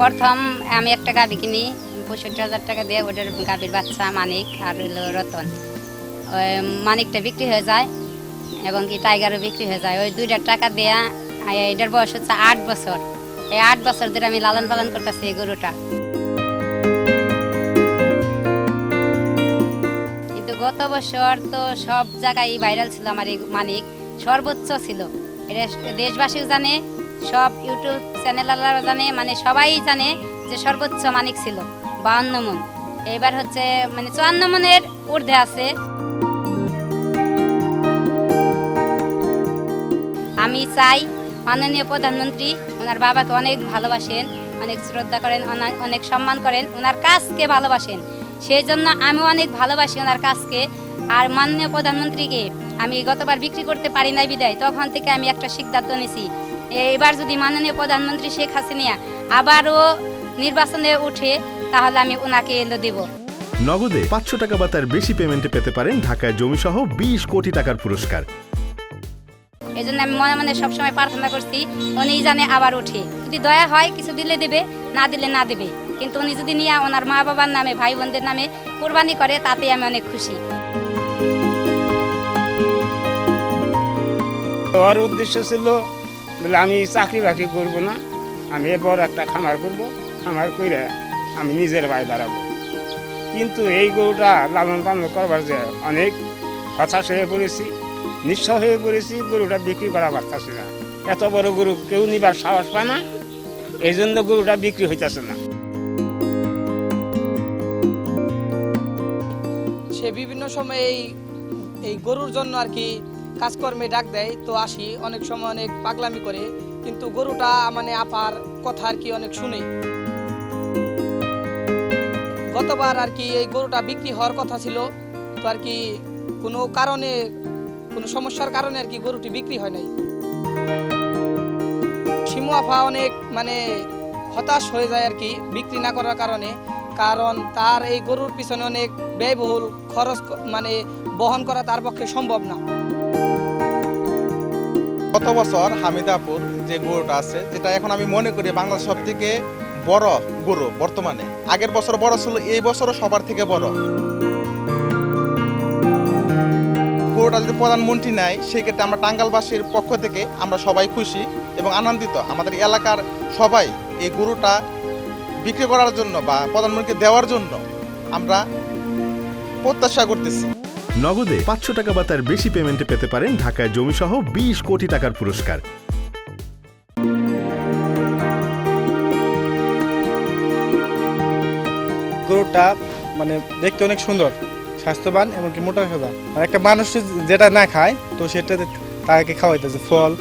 প্রথম আমি একটা গাবি কিনি, পঁয়ষট্টি হাজার টাকা দিয়ে ওটার গাবির বাচ্চা মানিক আর হলো রতন। ওই মানিকটা বিক্রি হয়ে যায় এবং কি টাইগারও বিক্রি হয়ে যায়। ওই দুইটার টাকা দেয়া এটার বয়স হচ্ছে আট বছর। এই আট বছর ধরে আমি লালন পালন করতেছি এই গরুটা। কিন্তু গত বছর তো সব জায়গায় ভাইরাল ছিল আমার এই মানিক। সর্বোচ্চ ছিল। দেশবাসীও জানে সব ইউটিউব চ্যানেলাররা জানে মানে সবাই জানে যে সর্বোচ্চ মানিক ছিল বাউন্ন মন। এবার হচ্ছে মানে চুয়ান্ন মনের ঊর্ধ্বে আছে। আমি চাই মাননীয় প্রধানমন্ত্রী, ওনার বাবাকে অনেক ভালোবাসেন, অনেক শ্রদ্ধা করেন অনেক সম্মান করেন, ওনার কাজকে ভালোবাসেন। সেই জন্য আমি অনেক ভালোবাসি ওনার কাজকে। আর মাননীয় প্রধানমন্ত্রীকে আমি গতবার বিক্রি করতে পারি নাই বিদায়, তখন থেকে আমি একটা সিদ্ধান্ত নিয়েছি এবার যদি মাননীয় প্রধানমন্ত্রী শেখ হাসিনা আবারও নির্বাচনে উঠে তাহলে আমি ওনাকে এলো দেবো। নগদে পাঁচশো টাকা বা তার বেশি পেমেন্টে পেতে পারেন ঢাকায় জমিসহ বিশ কোটি টাকার পুরস্কার। এই জন্য আমি মনে মনে সবসময় প্রার্থনা করছি উনি জানে আবার উঠে। যদি দয়া হয় কিছু দিলে দেবে না দিলে না দেবে। কিন্তু উনি যদি নিয়ে ওনার মা বাবার নামে ভাই বোনদের নামে কোরবানি করে তাতে আমি অনেক খুশি। ওর উদ্দেশ্য ছিল বলে, আমি চাকরি বাকরি করব না। আমি এবার একটা খামার করব। খামার করে আমি নিজের ভাই দাঁড়াবো। কিন্তু এই গরুটা লালন পালন করবার যে অনেক হতাশ হয়ে পড়েছি, নিঃস্ব হয়ে পড়েছি, গরুটা বিক্রি করা পারতেছি না। এত বড় গরু কেউ নিবার সাহস পায় না এই জন্য গরুটা বিক্রি হইতেছে না। সে বিভিন্ন সময় এই এই গরুর জন্য আর কি কাজকর্মে ডাক দেয়, তো আসি। অনেক সময় অনেক পাগলামি করে, কিন্তু গরুটা মানে আপার কথা আর কি অনেক শুনে। গতবার আর কি এই গরুটা বিক্রি হওয়ার কথা ছিল, তো আর কি কোনো কারণে, কোনো সমস্যার কারণে আর কি গরুটি বিক্রি হয় নাই। শিমু আফা অনেক মানে হতাশ হয়ে যায় আর কি বিক্রি না করার কারণে, কারণ তার এই গরুর পিছনে অনেক ব্যয়বহুল খরচ মানে বহন করা তার পক্ষে সম্ভব না। গত বছর হামিদাপুর যে গরুটা আছে, যেটা এখন আমি মনে করি বাংলাদেশ সব থেকে বড় গরু বর্তমানে। আগের বছর বড় ছিল, এই বছরও সবার থেকে বড়। গরুটা যদি প্রধানমন্ত্রী নেয়, সেক্ষেত্রে আমরা টাঙ্গালবাসীর পক্ষ থেকে আমরা সবাই খুশি এবং আনন্দিত। আমাদের এলাকার সবাই এই গরুটা বিক্রি করার জন্য বা প্রধানমন্ত্রীকে দেওয়ার জন্য আমরা প্রত্যাশা করতেছি। নগদে পাঁচশো টাকা বা তার বেশি পেমেন্টে পেতে পারেন ঢাকায় জমিসহ বিশ কোটি টাকার পুরস্কার। গরুটা মানে দেখতে অনেক সুন্দর স্বাস্থ্যবান এবং কি মোটা সোজা আর একটা মানুষ যেটা না খায় তো সেটা তাকে খাওয়াইতেছে ফল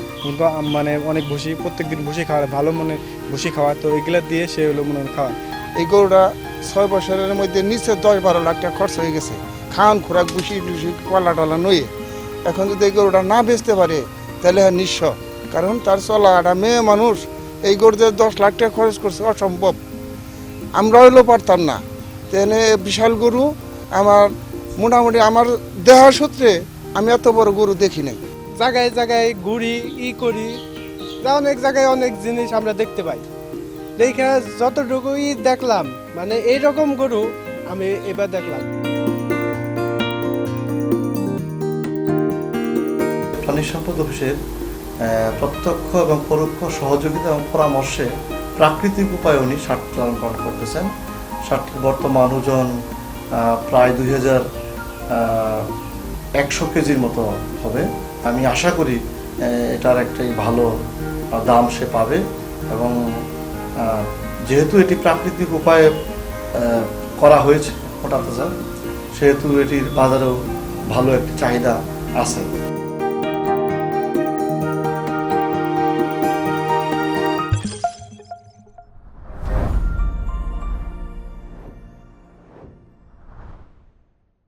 মানে অনেক ভুসি প্রত্যেকদিন ভুসি খাওয়ায় ভালো মনে ভুসি খাওয়া তো এগুলা দিয়ে সে হলো মনে খাওয়া এই গরুটা ছয় বছরের মধ্যে নিচে দশ বারো লাখ টাকা খরচ হয়ে গেছে। খাওয়ান খোরাক বুসি কলা টলা নয়ে এখন যদি এই গরুটা না বেচতে পারে, তাহলে হ্যাঁ নিঃস্ব। কারণ তার চলা একটা মেয়ে মানুষ, এই গরুতে দশ লাখ টাকা খরচ করছে, অসম্ভব। আমরা হইলেও পারতাম না। তেনে বিশাল গরু, আমার মোটামুটি আমার দেহার সূত্রে আমি এত বড় গরু দেখি নাই। জায়গায় জায়গায় ঘুরি, ই করি অনেক জায়গায় অনেক জিনিস আমরা দেখতে পাই। দেখে যতটুকুই দেখলাম মানে এইরকম গরু আমি এবার দেখলাম। প্রাণী সম্পদ অফিসের প্রত্যক্ষ এবং পরোক্ষ সহযোগিতা এবং পরামর্শে প্রাকৃতিক উপায়ে উনি ষাট লালন করতেছেন। ষাটটির বর্তমান ওজন প্রায় দুই হাজার একশো কেজির মতো হবে। আমি আশা করি এটার একটাই ভালো দাম সে পাবে এবং যেহেতু এটি প্রাকৃতিক উপায়ে করা হয়েছে তাজা, সেহেতু এটির বাজারেও ভালো একটি চাহিদা আছে।